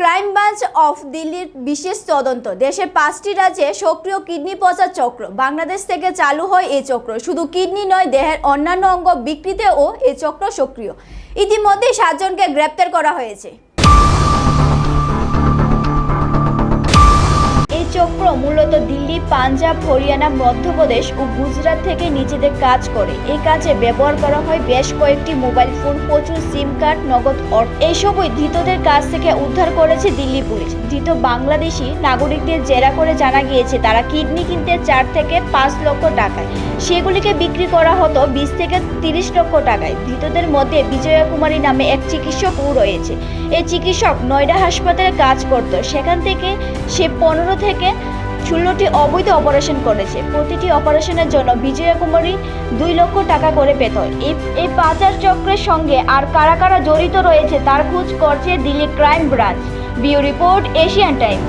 Crime branch of দিল্লির বিশেষ তদন্ত। দেশের পাঁচটি রাজ্যে সক্রিয় কিডনি পচা চক্র। বাংলাদেশ থেকে চালু হয় এই চক্র। শুধু কিডনি নয়, দেহের অন্যান্য অঙ্গ বিকৃতেও এই চক্র সক্রিয়। ইতিমধ্যে সাতজনকে গ্রেপ্তার করা হয়েছে। এই চক্র মূলত দিল্লি, পাঞ্জাব, হরিয়ানা, মধ্যপ্রদেশ ও গুজরাট থেকে নিজেদের কাজ করে। এই কাজে ব্যবহার করা হয় বেশ কয়েকটি মোবাইল ফোন, প্রচুর সিম কার্ড, নগদ অর্থ। এইসবই ধৃতদের কাছ থেকে উদ্ধার করেছে দিল্লি পুলিশ। ধৃত বাংলাদেশি নাগরিকদের জেরা করে জানা গিয়েছে, তারা কিডনি কিনতে চার থেকে পাঁচ লক্ষ টাকায়। সেগুলিকে বিক্রি করা হতো বিশ থেকে তিরিশ লক্ষ টাকায়। ধৃতদের মধ্যে বিজয়া কুমারী নামে এক চিকিৎসকও রয়েছে। এই চিকিৎসক নয়ডা হাসপাতালে কাজ করত। সেখান থেকে সে পনেরো থেকে ষোলোটি অবৈধ অপারেশন করেছে। প্রতিটি অপারেশনের জন্য বিজয়া কুমারী দুই লক্ষ টাকা করে পেত। এই পাচার চক্রের সঙ্গে আর কারা কারা জড়িত রয়েছে তার খোঁজ করছে দিল্লি ক্রাইম ব্রাঞ্চ। বিউ রিপোর্ট এশিয়ান টাইম।